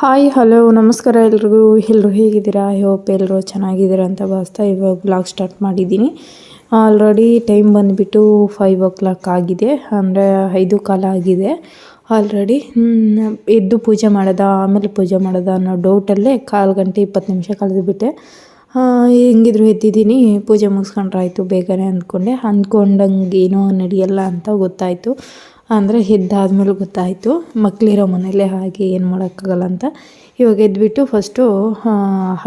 Hi, hello, ನಮಸ್ಕಾರ ಎಲ್ರಿಗೂ. ಎಲ್ಲರೂ ಹೇಗಿದ್ದೀರಾ? ಐ ಹೋಪ್ ಎಲ್ಲರೂ ಚೆನ್ನಾಗಿದ್ದೀರಾ ಅಂತ ಭಾವಿಸ್ತಾ ಇವಾಗ ಬ್ಲಾಗ್ ಸ್ಟಾರ್ಟ್ ಮಾಡಿದ್ದೀನಿ. ಆಲ್ರೆಡಿ ಟೈಮ್ ಬಂದುಬಿಟ್ಟು ಫೈವ್ ಓ ಕ್ಲಾಕ್ ಆಗಿದೆ. ಅಂದರೆ ಐದು ಕಾಲ ಆಗಿದೆ. ಆಲ್ರೆಡಿ ಎದ್ದು ಪೂಜೆ ಮಾಡೋದ, ಆಮೇಲೆ ಪೂಜೆ ಮಾಡೋದ ಅನ್ನೋ ಡೌಟಲ್ಲೇ ಕಾಲು ಗಂಟೆ ಇಪ್ಪತ್ತು ನಿಮಿಷ ಕಳೆದುಬಿಟ್ಟೆ. ಹೆಂಗಿದ್ರು ಎದ್ದಿದ್ದೀನಿ, ಪೂಜೆ ಮುಗಿಸ್ಕೊಂಡ್ರಾಯ್ತು ಬೇಗನೆ ಅಂದ್ಕೊಂಡೆ. ಅಂದ್ಕೊಂಡಂಗೆ ಏನೋ ನಡೆಯಲ್ಲ ಅಂತ ಗೊತ್ತಾಯಿತು. ಅಂದರೆ ಇದ್ದಾದ್ಮೇಲೆ ಗೊತ್ತಾಯಿತು. ಮಕ್ಕಳಿರೋ ಮನೇಲೆ ಹಾಗೆ ಏನು ಮಾಡೋಕ್ಕಾಗಲ್ಲ ಅಂತ. ಇವಾಗ ಎದ್ಬಿಟ್ಟು ಫಸ್ಟು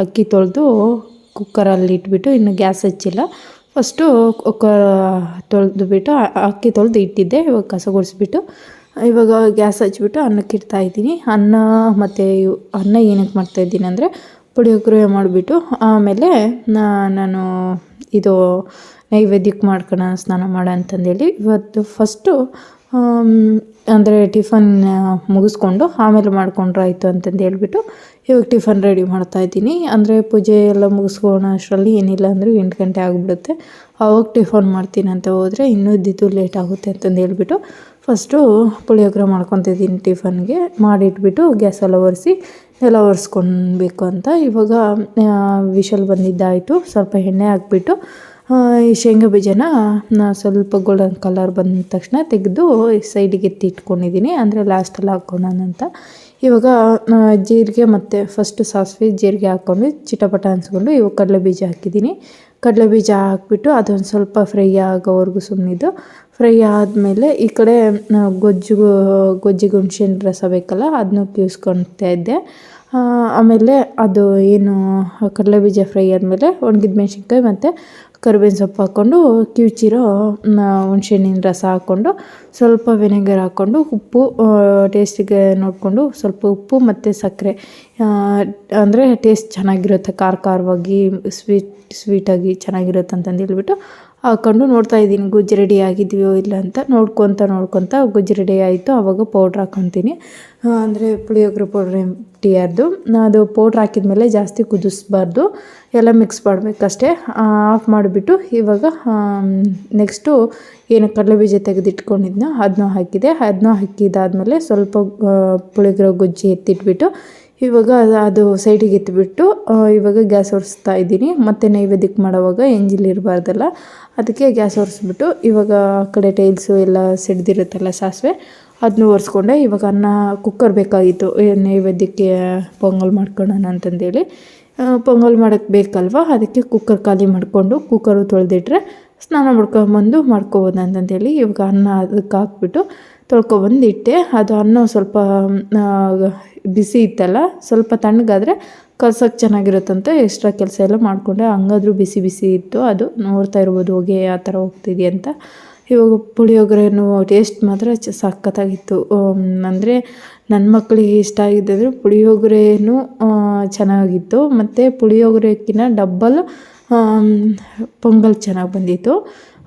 ಅಕ್ಕಿ ತೊಳೆದು ಕುಕ್ಕರಲ್ಲಿ ಇಟ್ಬಿಟ್ಟು ಇನ್ನು ಗ್ಯಾಸ್ ಹಚ್ಚಿಲ್ಲ. ಫಸ್ಟು ಕುಕ್ಕರ್ ತೊಳೆದು ಬಿಟ್ಟು ಅಕ್ಕಿ ತೊಳೆದು ಇಟ್ಟಿದ್ದೆ. ಇವಾಗ ಕಸ ಗುಡಿಸ್ಬಿಟ್ಟು, ಇವಾಗ ಗ್ಯಾಸ್ ಹಚ್ಚಿಬಿಟ್ಟು ಅನ್ನಕ್ಕೆ ಇಡ್ತಾಯಿದ್ದೀನಿ ಅನ್ನ ಮತ್ತು ಅನ್ನ ಏನಕ್ಕೆ ಮಾಡ್ತಾಯಿದ್ದೀನಿ ಅಂದರೆ ಪುಳಿಯೋಗರೆ ಮಾಡಿಬಿಟ್ಟು ಆಮೇಲೆ ನಾನು ಇದು ನೈವೇದ್ಯಕ್ಕೆ ಮಾಡ್ಕೊಳ ಸ್ನಾನ ಮಾಡೋ ಅಂತಂದೇಳಿ ಇವತ್ತು ಫಸ್ಟು ಅಂದರೆ ಟಿಫನ್ ಮುಗಿಸ್ಕೊಂಡು ಆಮೇಲೆ ಮಾಡಿಕೊಂಡ್ರೆ ಆಯಿತು ಅಂತಂದು ಹೇಳ್ಬಿಟ್ಟು ಇವಾಗ ಟಿಫನ್ ರೆಡಿ ಮಾಡ್ತಾಯಿದ್ದೀನಿ ಅಂದರೆ ಪೂಜೆ ಎಲ್ಲ ಮುಗಿಸ್ಕೋಣ ಅಷ್ಟರಲ್ಲಿ ಏನಿಲ್ಲ ಅಂದರೂ ಎಂಟು ಗಂಟೆ ಆಗಿಬಿಡುತ್ತೆ. ಆವಾಗ ಟಿಫನ್ ಮಾಡ್ತೀನಿ ಅಂತ ಹೋದರೆ ಇನ್ನೂ ಇದ್ದಿದ್ದು ಲೇಟ್ ಆಗುತ್ತೆ ಅಂತಂದು ಹೇಳ್ಬಿಟ್ಟು ಫಸ್ಟು ಪುಳಿಯೋಗರೆ ಮಾಡ್ಕೊತಿದ್ದೀನಿ ಟಿಫನ್ಗೆ. ಮಾಡಿಟ್ಬಿಟ್ಟು ಗ್ಯಾಸೆಲ್ಲ ಒರೆಸಿ ಎಲ್ಲ ಒರೆಸ್ಕೊಳ್ಬೇಕು ಅಂತ. ಇವಾಗ ವಿಷಲ್ ಬಂದಿದ್ದಾಯಿತು. ಸ್ವಲ್ಪ ಎಣ್ಣೆ ಹಾಕ್ಬಿಟ್ಟು ಈ ಶೇಂಗಾ ಬೀಜನ ಸ್ವಲ್ಪ ಗೋಲ್ಡನ್ ಕಲರ್ ಬಂದ ತಕ್ಷಣ ತೆಗೆದು ಸೈಡಿಗೆ ಎತ್ತಿ ಇಟ್ಕೊಂಡಿದ್ದೀನಿ ಅಂದರೆ ಲಾಸ್ಟಲ್ಲಿ ಹಾಕೋಣ ಅಂತ. ಇವಾಗ ಜೀರಿಗೆ ಮತ್ತು ಫಸ್ಟು ಸಾಸಿವೆ ಜೀರಿಗೆ ಹಾಕ್ಕೊಂಡು ಚಿಟಪಟ ಅನ್ಸ್ಕೊಂಡು ಇವಾಗ ಕಡಲೆ ಬೀಜ ಹಾಕಿದ್ದೀನಿ ಕಡಲೆ ಬೀಜ ಹಾಕ್ಬಿಟ್ಟು ಅದೊಂದು ಸ್ವಲ್ಪ ಫ್ರೈ ಆಗೋವರೆಗೂ ಸುಮ್ಮನಿದ್ದು ಫ್ರೈ ಆದಮೇಲೆ ಈ ಕಡೆ ಗೊಜ್ಜು ಗೊಜ್ಜಿಗೆ ಹುಣ್ಸೆಹಣ್ಣು ರಸ ಬೇಕಲ್ಲ ಅದನ್ನು ಕಿವಿಸ್ಕೊಳ್ತಾ ಇದ್ದೆ. ಆಮೇಲೆ ಅದು ಏನು, ಕಡಲೆ ಬೀಜ ಫ್ರೈ ಆದಮೇಲೆ ಒಣಗಿದ ಮೆಣಸಿನ್ಕಾಯಿ ಮತ್ತು ಕರಿಬೇವಿನ ಸೊಪ್ಪು ಹಾಕ್ಕೊಂಡು ಕಿವುಚಿರೋ ಹುಣ್ಸೆಹಣ್ಣಿನ ರಸ ಹಾಕ್ಕೊಂಡು, ಸ್ವಲ್ಪ ವಿನೆಗರ್ ಹಾಕ್ಕೊಂಡು, ಉಪ್ಪು ಟೇಸ್ಟಿಗೆ ನೋಡಿಕೊಂಡು ಸ್ವಲ್ಪ ಉಪ್ಪು ಮತ್ತು ಸಕ್ಕರೆ. ಅಂದರೆ ಟೇಸ್ಟ್ ಚೆನ್ನಾಗಿರುತ್ತೆ, ಖಾರ ಖಾರವಾಗಿ ಸ್ವೀಟ್ ಸ್ವೀಟಾಗಿ ಚೆನ್ನಾಗಿರುತ್ತೆ ಅಂತಂದು ಹೇಳ್ಬಿಟ್ಟು ಹಾಕ್ಕೊಂಡು ನೋಡ್ತಾ ಇದ್ದೀನಿ, ಗುಜ್ಜು ರೆಡಿ ಆಗಿದೆಯೋ ಇಲ್ಲ ಅಂತ. ನೋಡ್ಕೊತ ನೋಡ್ಕೊತ ಗುಜ್ಜು ರೆಡಿ ಆಯಿತು ಆವಾಗ ಪೌಡ್ರ್ ಹಾಕ್ಕೊತೀನಿ ಅಂದರೆ ಪುಳಿಯೋಗರೆ ಪೌಡ್ರ್ ಟೀಯರ್ದು ಅದು ಪೌಡ್ರ್ ಹಾಕಿದ್ಮೇಲೆ ಜಾಸ್ತಿ ಕುದಿಸ್ಬಾರ್ದು. ಎಲ್ಲ ಮಿಕ್ಸ್ ಮಾಡಬೇಕಷ್ಟೇ. ಆಫ್ ಮಾಡಿಬಿಟ್ಟು ಇವಾಗ ನೆಕ್ಸ್ಟು ಏನು ಕಡಲೆ ಬೀಜ ತೆಗೆದಿಟ್ಕೊಂಡಿದ್ನೋ ಅದನ್ನ ಹಾಕಿದೆ. ಅದನ್ನ ಹಾಕಿದಾದಮೇಲೆ ಸ್ವಲ್ಪ ಪುಳಿಯೋಗರೆ, ಗುಜ್ಜಿ ಎತ್ತಿಟ್ಬಿಟ್ಟು ಇವಾಗ ಅದು ಸೈಡಿಗೆ ಎತ್ತಿಬಿಟ್ಟು ಇವಾಗ ಗ್ಯಾಸ್ ಒರೆಸ್ತಾ ಇದ್ದೀನಿ. ಮತ್ತು ನೈವೇದ್ಯಕ್ಕೆ ಮಾಡೋವಾಗ ಎಂಜಿಲ್ ಇರಬಾರ್ದಲ್ಲ. ಅದಕ್ಕೆ ಗ್ಯಾಸ್ ಒರೆಸ್ಬಿಟ್ಟು ಇವಾಗ ಆ ಕಡೆ ಟೈಲ್ಸು ಎಲ್ಲ ಸಿಡ್ದಿರುತ್ತಲ್ಲ ಸಾಸಿವೆ ಅದನ್ನು ಒರೆಸ್ಕೊಂಡೆ. ಇವಾಗ ಅನ್ನ ಕುಕ್ಕರ್ ಬೇಕಾಗಿತ್ತು. ನೈವೇದ್ಯಕ್ಕೆ ಪೊಂಗಲ್ ಮಾಡ್ಕೊಳ್ಳೋಣ ಅಂತಂದೇಳಿ. ಪೊಂಗಲ್ ಮಾಡೋಕ್ಕೆ ಬೇಕಲ್ವ? ಅದಕ್ಕೆ ಕುಕ್ಕರ್ ಖಾಲಿ ಮಾಡಿಕೊಂಡು ಕುಕ್ಕರು ತೊಳೆದಿಟ್ರೆ ಸ್ನಾನ ಮಾಡ್ಕೊಂಬಂದು ಮಾಡ್ಕೋಬೋದು ಅಂತಂದೇಳಿ ಇವಾಗ ಅನ್ನ ಅದಕ್ಕೆ ಹಾಕ್ಬಿಟ್ಟು ತೊಳ್ಕೊಬಂದು ಇಟ್ಟೆ ಅದು ಅನ್ನ ಸ್ವಲ್ಪ ಬಿಸಿ ಇತ್ತಲ್ಲ, ಸ್ವಲ್ಪ ತಣ್ಣಗಾದರೆ ಕಲ್ಸೋಕ್ಕೆ ಚೆನ್ನಾಗಿರುತ್ತಂತೆ ಎಕ್ಸ್ಟ್ರಾ ಕೆಲಸ ಎಲ್ಲ ಮಾಡಿಕೊಂಡೆ. ಹಂಗಾದ್ರೂ ಬಿಸಿ ಬಿಸಿ ಇತ್ತು. ಅದು ನೋಡ್ತಾ ಇರ್ಬೋದು, ಹೊಗೆ ಆ ಥರ ಹೋಗ್ತಿದೆ ಅಂತ. ಇವಾಗ ಪುಳಿಯೋಗರೆನೂ ಟೇಸ್ಟ್ ಮಾತ್ರ ಚ ಸಖತ್ತಾಗಿತ್ತು. ಅಂದರೆ ನನ್ನ ಮಕ್ಕಳಿಗೆ ಇಷ್ಟ ಆಗಿದ್ದಂದರೆ ಪುಳಿಯೋಗರೆನೂ ಚೆನ್ನಾಗಿತ್ತು. ಮತ್ತು ಪುಳಿಯೋಗರೆಕ್ಕಿಂತ ಡಬ್ಬಲ್ ಪೊಂಗಲ್ ಚೆನ್ನಾಗಿ ಬಂದಿತ್ತು.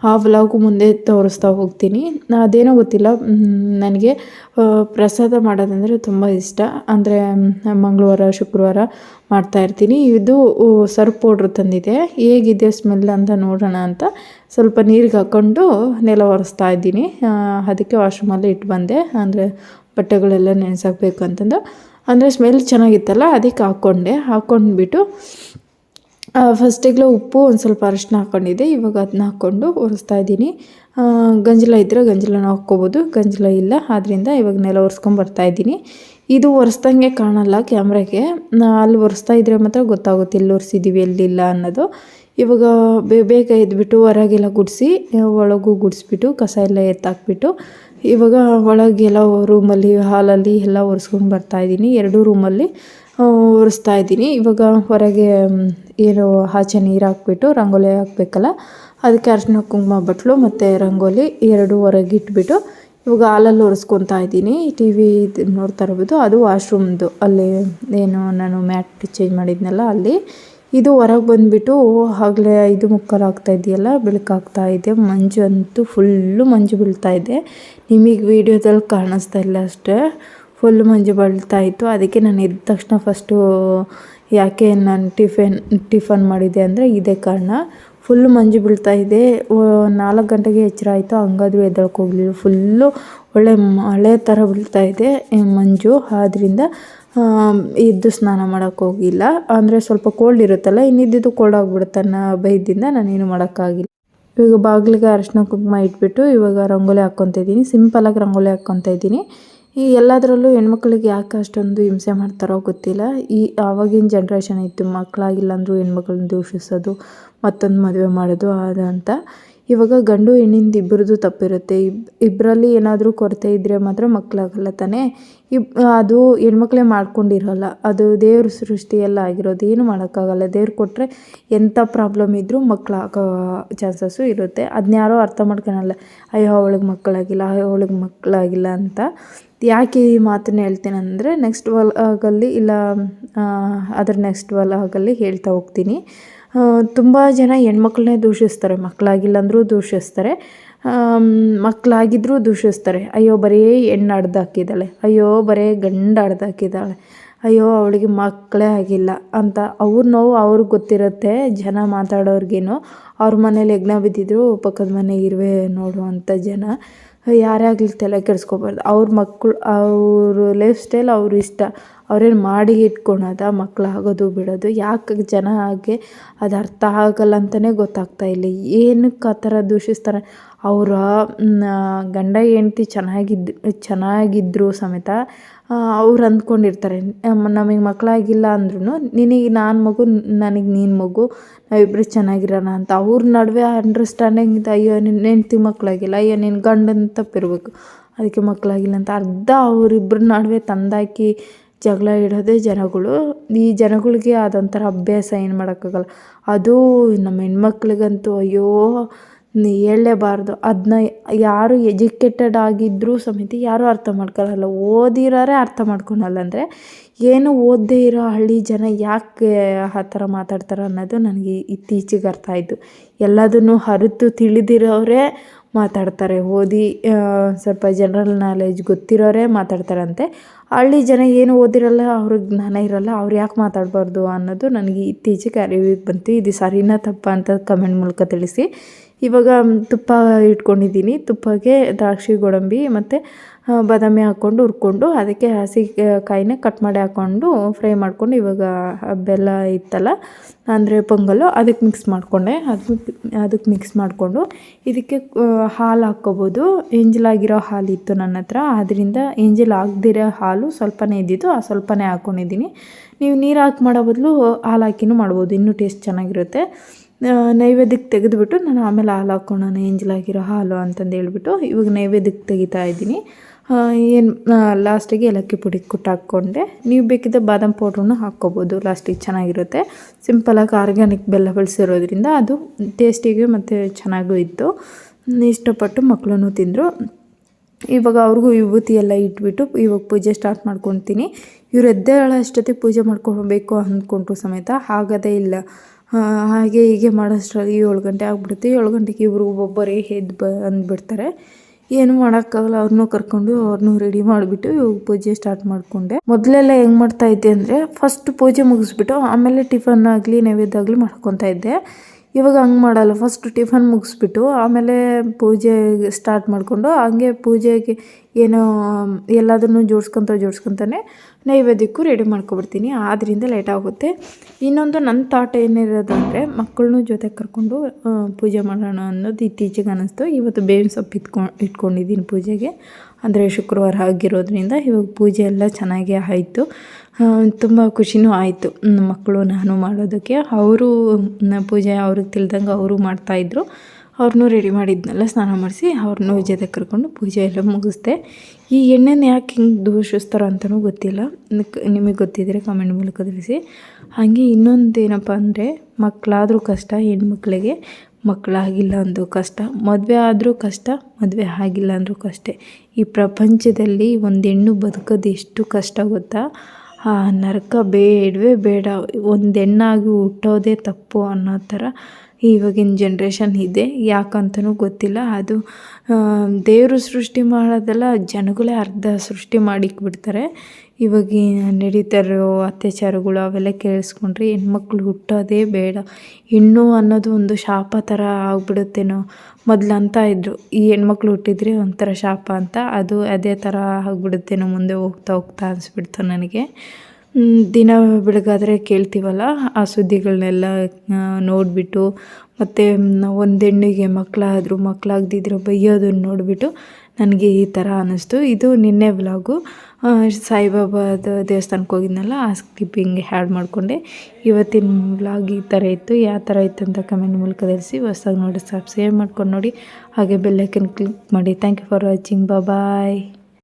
ಆ ವ್ಲಾಗು ಮುಂದೆ ತೋರಿಸ್ತಾ ಹೋಗ್ತೀನಿ. ಅದೇನೋ ಗೊತ್ತಿಲ್ಲ. ನನಗೆ ಪ್ರಸಾದ ಮಾಡೋದಂದರೆ ತುಂಬ ಇಷ್ಟ. ಅಂದರೆ ಮಂಗಳವಾರ, ಶುಕ್ರವಾರ ಮಾಡ್ತಾಯಿರ್ತೀನಿ ಇದು ಸರ್ಪ್ ಪೌಡ್ರ್ ತಂದಿದೆ. ಹೇಗಿದೆ ಸ್ಮೆಲ್ ಅಂತ ನೋಡೋಣ ಅಂತ ಸ್ವಲ್ಪ ನೀರಿಗೆ ಹಾಕ್ಕೊಂಡು ನೆಲ ಒರೆಸ್ತಾ ಇದ್ದೀನಿ. ಅದಕ್ಕೆ ವಾಶ್ರೂಮಲ್ಲಿ ಇಟ್ಟು ಬಂದೆ. ಅಂದರೆ, ಬಟ್ಟೆಗಳೆಲ್ಲ ನೆನೆಸಾಕ್ಬೇಕು ಅಂತಂದು. ಅಂದರೆ, ಸ್ಮೆಲ್ ಚೆನ್ನಾಗಿತ್ತಲ್ಲ, ಅದಕ್ಕೆ ಹಾಕ್ಕೊಂಡೆ ಹಾಕ್ಕೊಂಡ್ಬಿಟ್ಟು ಫಸ್ಟಿಗೆ ಉಪ್ಪು ಒಂದು ಸ್ವಲ್ಪ ಅರಿಶಿನ ಹಾಕ್ಕೊಂಡಿದ್ದೆ ಇವಾಗ ಅದನ್ನ ಹಾಕ್ಕೊಂಡು ಒರೆಸ್ತಾ ಇದ್ದೀನಿ. ಗಂಜಲ ಇದ್ದರೆ ಗಂಜಲನ ಹಾಕ್ಕೋಬೋದು, ಗಂಜಲ ಇಲ್ಲ ಆದ್ದರಿಂದ ಇವಾಗ ನೆಲ ಒರೆಸ್ಕೊಂಬರ್ತಾ ಇದ್ದೀನಿ. ಇದು ಒರೆಸ್ದಂಗೆ ಕಾಣಲ್ಲ ಕ್ಯಾಮ್ರಾಗೆ. ಅಲ್ಲಿ ಒರೆಸ್ತಾ ಇದ್ದರೆ ಮಾತ್ರ ಗೊತ್ತಾಗುತ್ತೆ ಎಲ್ಲಿ ಒರೆಸಿದ್ದೀವಿ ಎಲ್ಲಿಲ್ಲ ಅನ್ನೋದು. ಇವಾಗ ಬೇಗ ಎದ್ಬಿಟ್ಟು ಹೊರಗೆಲ್ಲ ಗುಡಿಸಿ, ಒಳಗೂ ಗುಡಿಸ್ಬಿಟ್ಟು ಕಸ ಎಲ್ಲ ಎತ್ತಾಕ್ಬಿಟ್ಟು ಇವಾಗ ಒಳಗೆಲ್ಲ ರೂಮಲ್ಲಿ, ಹಾಲಲ್ಲಿ ಎಲ್ಲ ಒರೆಸ್ಕೊಂಡು ಬರ್ತಾಯಿದ್ದೀನಿ ಎರಡೂ ರೂಮಲ್ಲಿ ಒರೆಸ್ತಾ ಇದ್ದೀನಿ. ಇವಾಗ ಹೊರಗೆ ಏನು ಆಚೆ ನೀರು ಹಾಕ್ಬಿಟ್ಟು ರಂಗೋಲಿ ಹಾಕಬೇಕಲ್ಲ, ಅದಕ್ಕೆ ಅರ್ಶಿನ ಕುಂಕುಮ ಬಟ್ಲು ಮತ್ತು ರಂಗೋಲಿ ಎರಡು ಹೊರಗೆ ಇಟ್ಬಿಟ್ಟು ಇವಾಗ ಹಾಲಲ್ಲಿ ಒರೆಸ್ಕೊತಾ ಇದ್ದೀನಿ. ಟಿ ವಿ ನೋಡ್ತಾ ಇರ್ಬೋದು. ಅದು ವಾಶ್ರೂಮ್ದು. ಅಲ್ಲಿ, ಏನು ನಾನು ಮ್ಯಾಟ್ ಚೇಂಜ್ ಮಾಡಿದ್ನಲ್ಲ ಅಲ್ಲಿ. ಇದು ಹೊರಗೆ ಬಂದುಬಿಟ್ಟು ಆಗಲೇ ಐದು ಮುಕ್ಕಾಲು ಆಗ್ತಾ ಇದೆಯಲ್ಲ, ಬೆಳಕಾಗ್ತಾ ಇದೆ. ಮಂಜು ಅಂತೂ ಫುಲ್ಲು ಮಂಜು ಬೀಳ್ತಾ ಇದೆ. ನಿಮಗೆ ವಿಡಿಯೋದಲ್ಲಿ ಕಾಣಿಸ್ತಾ ಇಲ್ಲ ಅಷ್ಟೇ. ಫುಲ್ ಮಂಜು ಬೀಳ್ತಾ ಇತ್ತು. ಅದಕ್ಕೆ ನಾನು ಎದ್ದ ತಕ್ಷಣ ಫಸ್ಟು ಯಾಕೆ ನಾನು ಟಿಫನ್ ಟಿಫನ್ ಮಾಡಿದೆ ಅಂದರೆ ಇದೇ ಕಾರಣ. ಫುಲ್ಲು ಮಂಜು ಬೀಳ್ತಾ ಇದೆ. ನಾಲ್ಕು ಗಂಟೆಗೆ ಎಚ್ಚರ ಆಯಿತು. ಹಂಗಾದ್ರೂ ಎದ್ದಳ್ಕೋಗ್ಲಿಲ್ಲ ಫುಲ್ಲು ಒಳ್ಳೆ ಮಳೆ ಥರ ಬೀಳ್ತಾ ಇದೆ ಮಂಜು. ಆದ್ದರಿಂದ ಎದ್ದು ಸ್ನಾನ ಮಾಡೋಕ್ಕೆ ಹೋಗಿಲ್ಲ. ಅಂದರೆ ಸ್ವಲ್ಪ ಕೋಲ್ಡ್ ಇರುತ್ತಲ್ಲ, ಇನ್ನಿದ್ದಿದ್ದು ಕೋಲ್ಡ್ ಆಗಿಬಿಡುತ್ತೆ ಅನ್ನೋ ಭಯದಿಂದ ನಾನೇನು ಮಾಡೋಕ್ಕಾಗಿಲ್ಲ. ಇವಾಗ ಬಾಗಿಲಿಗೆ ಅರಶಿನ ಕುಂಕುಮ ಇಟ್ಬಿಟ್ಟು ಇವಾಗ ರಂಗೋಲಿ ಹಾಕ್ಕೊತಾ ಇದ್ದೀನಿ. ಸಿಂಪಲಾಗಿ ರಂಗೋಲಿ ಹಾಕ್ಕೊತಾ ಇದ್ದೀನಿ. ಈ ಎಲ್ಲದರಲ್ಲೂ ಹೆಣ್ಮಕ್ಳಿಗೆ ಯಾಕೆ ಅಷ್ಟೊಂದು ಹಿಂಸೆ ಮಾಡ್ತಾರೋ ಗೊತ್ತಿಲ್ಲ. ಈ, ಆವಾಗಿನ ಜನ್ರೇಷನ್ ಇತ್ತು ಮಕ್ಕಳಾಗಿಲ್ಲ ಅಂದರೂ ಹೆಣ್ಮಕ್ಳನ್ನ ದೂಷಿಸೋದು, ಮತ್ತೊಂದು ಮದುವೆ ಮಾಡೋದು ಅಂತ ಇವಾಗ ಗಂಡು ಹೆಣ್ಣಿಂದ ಇಬ್ಬರದ್ದು ತಪ್ಪಿರುತ್ತೆ. ಇಬ್ ಇಬ್ಬರಲ್ಲಿ ಏನಾದರೂ ಕೊರತೆ ಇದ್ದರೆ ಮಾತ್ರ ಮಕ್ಕಳಾಗಲ್ಲ ತಾನೇ? ಇಬ್, ಅದು ಹೆಣ್ಮಕ್ಳೇ ಮಾಡ್ಕೊಂಡಿರೋಲ್ಲ. ಅದು ದೇವ್ರ ಸೃಷ್ಟಿಯೆಲ್ಲ ಆಗಿರೋದು. ಏನು ಮಾಡೋಕ್ಕಾಗಲ್ಲ. ದೇವ್ರು ಕೊಟ್ಟರೆ ಎಂಥ ಪ್ರಾಬ್ಲಮ್ ಇದ್ದರೂ ಮಕ್ಕಳಾಗೋ ಚಾನ್ಸಸ್ಸು ಇರುತ್ತೆ. ಅದನ್ನ ಯಾರೋ ಅರ್ಥ ಮಾಡ್ಕೊಳಲ್ಲ. ಅಯ್ಯೋ, ಅವಳಿಗೆ ಮಕ್ಕಳಾಗಿಲ್ಲ, ಅಯ್ಯೋ, ಅವಳಿಗೆ ಮಕ್ಕಳಾಗಿಲ್ಲ ಅಂತ. ಯಾಕೆ ಈ ಮಾತನ್ನ ಹೇಳ್ತೀನಂದರೆ ನೆಕ್ಸ್ಟ್ ಆಗಲ್ಲಿ ಇಲ್ಲ ಅದರ ನೆಕ್ಸ್ಟ್ ಆಗಲ್ಲಿ ಹೇಳ್ತಾ ಹೋಗ್ತೀನಿ. ತುಂಬ ಜನ ಹೆಣ್ಮಕ್ಳನ್ನೇ ದೂಷಿಸ್ತಾರೆ. ಮಕ್ಕಳಾಗಿಲ್ಲ ಅಂದರೂ ದೂಷಿಸ್ತಾರೆ ಮಕ್ಕಳಾಗಿದ್ದರೂ ದೂಷಿಸ್ತಾರೆ. ಅಯ್ಯೋ, ಬರೀ ಹೆಣ್ಣು ಹಡ್ದಾಕಿದ್ದಾಳೆ ಅಯ್ಯೋ, ಬರೀ ಗಂಡು ಹಡ್ದಾಕಿದ್ದಾಳೆ ಅಯ್ಯೋ, ಅವಳಿಗೆ ಮಕ್ಕಳೇ ಆಗಿಲ್ಲ ಅಂತ ಅವ್ರ ನೋವು ಅವ್ರಿಗೆ ಗೊತ್ತಿರುತ್ತೆ. ಜನ ಮಾತಾಡೋರ್ಗೇನು ಅವ್ರ ಮನೇಲಿ ಯಜ್ಞ ಬಿದ್ದಿದ್ರು ಪಕ್ಕದ ಮನೆ ಇರುವೆ ನೋಡುವಂಥ ಜನ ಯಾರೇ ಆಗಲಿ ತಲೆ ಕೆಡಿಸ್ಕೋಬಾರ್ದು. ಅವ್ರ ಮಕ್ಕಳು ಅವ್ರ ಲೈಫ್ ಸ್ಟೈಲ್ ಅವ್ರ ಇಷ್ಟ. ಅವ್ರೇನು ಮಾಡಿ ಇಟ್ಕೊಳೋದ ಮಕ್ಳು ಆಗೋದು ಬಿಡೋದು, ಯಾಕೆ ಜನ ಹಾಗೆ ಅದು ಅರ್ಥ ಆಗಲ್ಲ ಅಂತಲೇ ಗೊತ್ತಾಗ್ತಾ ಇಲ್ಲ. ಏನಕ್ಕೆ ಆ ಥರ ದೂಷಿಸ್ತಾರೆ? ಅವರ ಗಂಡ ಹೆಂಡ್ತಿ ಚೆನ್ನಾಗಿದ್ದು ಚೆನ್ನಾಗಿದ್ದರೂ ಸಮೇತ ಅವ್ರು ಅಂದ್ಕೊಂಡಿರ್ತಾರೆ. ನಮಗೆ ಮಕ್ಕಳಾಗಿಲ್ಲ ಅಂದ್ರೂ ನಿನಗೆ ನಾನು ಮಗು, ನನಗೆ ನೀನು ಮಗು ನಾವಿಬ್ಬರು ಚೆನ್ನಾಗಿರೋಣ ಅಂತ ಅವ್ರ ನಡುವೆ ಅಂಡರ್ಸ್ಟ್ಯಾಂಡಿಂಗ್ ಇದೆ, ಅಯ್ಯೋ ನಿನ್ನ ಹೆಂಡ್ತಿ ಮಕ್ಕಳಾಗಿಲ್ಲ ಅಯ್ಯೋ ನಿನ್ನ ಗಂಡನ ತಪ್ಪಿರಬೇಕು, ಅದಕ್ಕೆ ಮಕ್ಕಳಾಗಿಲ್ಲ ಅಂತ ಅರ್ಧ ಅವರಿಬ್ಬರ ನಡುವೆ ತಂದಾಕಿ ಜಗಳ ಇಡೋದೇ ಜನಗಳು. ಈ ಜನಗಳಿಗೆ ಅದೊಂಥರ ಅಭ್ಯಾಸ ಏನು ಮಾಡೋಕ್ಕಾಗಲ್ಲ. ಅದು ನಮ್ಮ ಹೆಣ್ಮಕ್ಳಿಗಂತೂ ಅಯ್ಯೋ ಹೇಳಲೇಬಾರ್ದು. ಅದನ್ನ ಯಾರು ಎಜುಕೇಟೆಡ್ ಆಗಿದ್ದರೂ ಸಮೇತ ಯಾರೂ ಅರ್ಥ ಮಾಡ್ಕೊಳ್ಳಲ್ಲ ಓದಿರೋರೇ ಅರ್ಥ ಮಾಡ್ಕೊಳಲ್ಲ ಅಂದರೆ ಏನು ಓದದೇ ಇರೋ ಹಳ್ಳಿ ಜನ ಯಾಕೆ ಆ ಥರ ಮಾತಾಡ್ತಾರೆ ಅನ್ನೋದು ನನಗೆ ಇತ್ತೀಚೆಗೆ ಅರ್ಥ ಆಯಿತು. ಎಲ್ಲದನ್ನು ಅರಿತು ತಿಳಿದಿರೋರೇ ಮಾತಾಡ್ತಾರೆ. ಓದಿ ಸ್ವಲ್ಪ ಜನರಲ್ ನಾಲೆಜ್ ಗೊತ್ತಿರೋರೇ ಮಾತಾಡ್ತಾರಂತೆ. ಹಳ್ಳಿ ಜನ ಏನು ಓದಿರಲ್ಲ, ಅವ್ರಿಗೆ ಜ್ಞಾನ ಇರಲ್ಲ, ಅವ್ರು ಯಾಕೆ ಮಾತಾಡಬಾರ್ದು ಅನ್ನೋದು ನನಗೆ ಇತ್ತೀಚೆಗೆ ಅರಿವಿಗೆ ಬಂತು. ಇದು ಸರಿನಾ ತಪ್ಪ ಅಂತ ಕಮೆಂಟ್ ಮೂಲಕ ತಿಳಿಸಿ. ಇವಾಗ ತುಪ್ಪ ಇಟ್ಕೊಂಡಿದ್ದೀನಿ. ತುಪ್ಪಗೆ ದ್ರಾಕ್ಷಿ, ಗೋಡಂಬಿ ಮತ್ತು ಬಾದಾಮಿ ಹಾಕ್ಕೊಂಡು ಹುರ್ಕೊಂಡು ಅದಕ್ಕೆ ಹಸಿ ಕಾಯಿನ ಕಟ್ ಮಾಡಿ ಹಾಕ್ಕೊಂಡು ಫ್ರೈ ಮಾಡಿಕೊಂಡು ಇವಾಗ ಬೆಲ್ಲ ಇತ್ತಲ್ಲ, ಅಂದರೆ ಪೊಂಗಲ್ಲು ಅದಕ್ಕೆ ಮಿಕ್ಸ್ ಮಾಡಿಕೊಂಡೆ. ಅದಕ್ಕೆ ಅದಕ್ಕೆ ಮಿಕ್ಸ್ ಮಾಡಿಕೊಂಡು ಇದಕ್ಕೆ ಹಾಲು ಹಾಕ್ಕೋಬೋದು. ಎಂಜಲಾಗಿರೋ ಹಾಲು ಇತ್ತು ನನ್ನ ಹತ್ರ. ಅದರಿಂದ ಎಂಜಲ್ ಆಗದಿರೋ ಹಾಲು ಸ್ವಲ್ಪನೇ ಇದ್ದಿತ್ತು. ಆ ಸ್ವಲ್ಪನೇ ಹಾಕ್ಕೊಂಡಿದ್ದೀನಿ ನೀವು ನೀರು ಹಾಕಿ ಮಾಡೋ ಬದಲು ಹಾಲು ಹಾಕಿನೂ ಮಾಡ್ಬೋದು. ಇನ್ನೂ ಟೇಸ್ಟ್ ಚೆನ್ನಾಗಿರುತ್ತೆ. ನೈವೇದ್ಯಕ್ಕೆ ತೆಗೆದುಬಿಟ್ಟು ನಾನು ಆಮೇಲೆ ಹಾಲು ಹಾಕ್ಕೊಳ್ಳೋಣ ಎಂಜಲಾಗಿರೋ ಹಾಲು ಅಂತಂದು ಹೇಳ್ಬಿಟ್ಟು ಇವಾಗ ನೈವೇದ್ಯಕ್ಕೆ ತೆಗಿತಾ ಇದ್ದೀನಿ. ಏನು ಲಾಸ್ಟಿಗೆ ಏಲಕ್ಕಿ ಪುಡಿ ಕುಟ್ಟು ಹಾಕ್ಕೊಂಡೆ. ನೀವು ಬೇಕಿದ್ದ ಬಾದಾಮ್ ಪೌಡ್ರನ್ನು ಹಾಕ್ಕೋಬೋದು. ಲಾಸ್ಟಿಗೆ ಚೆನ್ನಾಗಿರುತ್ತೆ. ಸಿಂಪಲಾಗಿ ಆರ್ಗ್ಯಾನಿಕ್ ಬೆಲ್ಲ ಬಳಸಿರೋದ್ರಿಂದ ಅದು ಟೇಸ್ಟಿಗೆ ಮತ್ತು ಚೆನ್ನಾಗೂ ಇತ್ತು. ಇಷ್ಟಪಟ್ಟು ಮಕ್ಕಳೂ ತಿಂದರು. ಇವಾಗ ಅವ್ರಿಗೂ ವಿಭೂತಿ ಎಲ್ಲ ಇಟ್ಬಿಟ್ಟು ಇವಾಗ ಪೂಜೆ ಸ್ಟಾರ್ಟ್ ಮಾಡ್ಕೊತೀನಿ. ಇವ್ರು ಎದ್ದೇಳೋ ಅಷ್ಟೊತ್ತಿಗೆ ಪೂಜೆ ಮಾಡ್ಕೊಬೇಕು ಅಂದ್ಕೊಂಡ್ರು ಸಮೇತ. ಆಗೋದೇ ಇಲ್ಲ. ಹಾಗೆ ಹೀಗೆ ಮಾಡೋಷ್ಟರಲ್ಲಿ ಏಳು ಗಂಟೆ ಆಗ್ಬಿಡುತ್ತೆ. ಏಳು ಗಂಟೆಗೆ ಇವರು ಒಬ್ಬೊಬ್ಬರೇ ಎದ್ದು ಬಂದುಬಿಡ್ತಾರೆ ಏನು ಮಾಡೋಕ್ಕಾಗಲ್ಲ ಅವ್ರನ್ನೂ ಕರ್ಕೊಂಡು ಅವ್ರನ್ನೂ ರೆಡಿ ಮಾಡಿಬಿಟ್ಟು ಇವಾಗ ಪೂಜೆ ಸ್ಟಾರ್ಟ್ ಮಾಡಿಕೊಂಡೆ. ಮೊದಲೆಲ್ಲ ಹೆಂಗೆ ಮಾಡ್ತಾ ಇದ್ದೆ ಅಂದರೆ ಫಸ್ಟ್ ಪೂಜೆ ಮುಗಿಸ್ಬಿಟ್ಟು ಆಮೇಲೆ ಟಿಫನ್ ಆಗಲಿ, ನೈವೇದ್ಯ ಆಗಲಿ ಮಾಡ್ಕೊತಾ ಇದ್ದೆ. ಇವಾಗ ಹಂಗೆ ಮಾಡಲ್ಲ. ಫಸ್ಟ್ ಟಿಫನ್ ಮುಗಿಸ್ಬಿಟ್ಟು ಆಮೇಲೆ ಪೂಜೆ ಸ್ಟಾರ್ಟ್ ಮಾಡಿಕೊಂಡು ಹಂಗೆ ಪೂಜೆಗೆ ಏನೋ ಎಲ್ಲದನ್ನು ಜೋಡ್ಸ್ಕೊತ ಜೋಡ್ಸ್ಕೊತಾನೆ ನೈವೇದ್ಯಕ್ಕೂ ರೆಡಿ ಮಾಡ್ಕೊಬಿಡ್ತೀನಿ. ಆದ್ದರಿಂದ ಲೇಟ್ ಆಗುತ್ತೆ. ಇನ್ನೊಂದು ನನ್ನ ಥಾಟ್ ಏನಿರೋದು ಅಂದರೆ ಮಕ್ಕಳನ್ನೂ ಜೊತೆ ಕರ್ಕೊಂಡು ಪೂಜೆ ಮಾಡೋಣ ಅನ್ನೋದು ಇತ್ತೀಚೆಗೆ ಅನ್ನಿಸ್ತು ಇವತ್ತು ಬೇವಿನ ಸೊಪ್ಪು ಇಟ್ಕೊಂಡು ಇಟ್ಕೊಂಡಿದ್ದೀನಿ ಪೂಜೆಗೆ. ಅಂದರೆ ಶುಕ್ರವಾರ ಆಗಿರೋದ್ರಿಂದ ಇವಾಗ ಪೂಜೆ ಎಲ್ಲ ಚೆನ್ನಾಗೇ ಆಯಿತು. ತುಂಬ ಖುಷಿನೂ ಆಯಿತು. ಮಕ್ಕಳು ನಾನು ಮಾಡೋದಕ್ಕೆ. ಅವರು ಪೂಜೆ ಅವ್ರಿಗೆ ತಿಳಿದಂಗೆ ಅವರು ಮಾಡ್ತಾಯಿದ್ರು ಅವ್ರನ್ನೂ ರೆಡಿ ಮಾಡಿದ್ನೆಲ್ಲ, ಸ್ನಾನ ಮಾಡಿಸಿ ಅವ್ರನ್ನೂ ಜೊತೆ ಕರ್ಕೊಂಡು ಪೂಜೆ ಎಲ್ಲ ಮುಗಿಸ್ದೆ. ಈ ಎಣ್ಣೆನ ಯಾಕೆ ಹಿಂಗೆ ದೂಷಿಸ್ತಾರೋ ಅಂತಲೂ ಗೊತ್ತಿಲ್ಲ. ನಿಮಗೆ ಗೊತ್ತಿದ್ದರೆ ಕಮೆಂಟ್ ಮೂಲಕ ತಿಳಿಸಿ. ಹಾಗೆ ಇನ್ನೊಂದು ಏನಪ್ಪ ಅಂದರೆ ಮಕ್ಕಳಾದರೂ ಕಷ್ಟ, ಹೆಣ್ಮಕ್ಳಿಗೆ ಮಕ್ಕಳಾಗಿಲ್ಲ ಅಂದರೂ ಕಷ್ಟ, ಮದುವೆ ಆದರೂ ಕಷ್ಟ, ಮದುವೆ ಆಗಿಲ್ಲ ಅಂದರೂ ಕಷ್ಟ. ಈ ಪ್ರಪಂಚದಲ್ಲಿ ಒಂದು ಹೆಣ್ಣು ಬದುಕೋದು ಎಷ್ಟು ಕಷ್ಟ ಗೊತ್ತಾ? ಆ ನರಕ ಬೇಡವೇ ಬೇಡ. ಒಂದು ಹೆಣ್ಣಾಗಿ ಹುಟ್ಟೋದೇ ತಪ್ಪು ಅನ್ನೋ ಥರ ಇವಾಗಿನ ಜನ್ರೇಷನ್ ಇದೆ, ಯಾಕಂತನೂ ಗೊತ್ತಿಲ್ಲ. ಅದು ದೇವರು ಸೃಷ್ಟಿ ಮಾಡೋದೆಲ್ಲ ಜನಗಳೇ ಅರ್ಧ ಸೃಷ್ಟಿ ಮಾಡಿಕ್ಬಿಡ್ತಾರೆ. ಇವಾಗ ನಡೀತಾ ಇರೋ ಅತ್ಯಾಚಾರಗಳು ಅವೆಲ್ಲ ಕೇಳಿಸ್ಕೊಂಡ್ರೆ ಹೆಣ್ಮಕ್ಳು ಹುಟ್ಟೋದೇ ಬೇಡ. ಹೆಣ್ಣು ಅನ್ನೋದು ಒಂದು ಶಾಪ ಥರ ಆಗ್ಬಿಡುತ್ತೇನೋ. ಮೊದಲು ಅಂತ ಇದ್ದರು ಈ ಹೆಣ್ಮಕ್ಳು ಹುಟ್ಟಿದ್ರೆ ಒಂಥರ ಶಾಪ ಅಂತ. ಅದು ಅದೇ ಥರ ಆಗ್ಬಿಡುತ್ತೇನೋ, ಮುಂದೆ ಹೋಗ್ತಾ ಹೋಗ್ತಾ ಅನಿಸ್ಬಿಡ್ತು ನನಗೆ. ದಿನ ಬೆಳಗಾದರೆ ಕೇಳ್ತೀವಲ್ಲ, ಆ ಸುದ್ದಿಗಳನ್ನೆಲ್ಲ ನೋಡಿಬಿಟ್ಟು, ಮತ್ತು ಒಂದು ಹೆಣ್ಣಿಗೆ ಮಕ್ಕಳಾದ್ರು ಮಕ್ಕಳಾಗ್ದಿದ್ರೆ ಬೈಯೋದನ್ನ ನೋಡಿಬಿಟ್ಟು ನನಗೆ ಈ ಥರ ಅನ್ನಿಸ್ತು ಇದು ನಿನ್ನೆ ವ್ಲಾಗು. ಸಾಯಿಬಾಬಾದ ದೇವಸ್ಥಾನಕ್ಕೆ ಹೋಗಿದ್ನಲ್ಲ, ಆ ಸ್ಕಿಪ್ಪಿಂಗ್ ಹ್ಯಾಡ್ ಮಾಡಿಕೊಂಡೆ. ಇವತ್ತಿನ ವ್ಲಾಗ್ ಈ ಥರ ಇತ್ತು. ಯಾವ ಥರ ಇತ್ತು ಅಂತ ಕಮೆಂಟ್ ಮೂಲಕ ತಿಳಿಸಿ. ಹೊಸ್ದಾಗಿ ನೋಡಿ, ಸಬ್ಸ್ಕ್ರೈಬ್ ಮಾಡ್ಕೊಂಡು ನೋಡಿ. ಹಾಗೆ ಬೆಲ್ಲೈಕನ್ ಕ್ಲಿಕ್ ಮಾಡಿ. Thank you for watching. Bye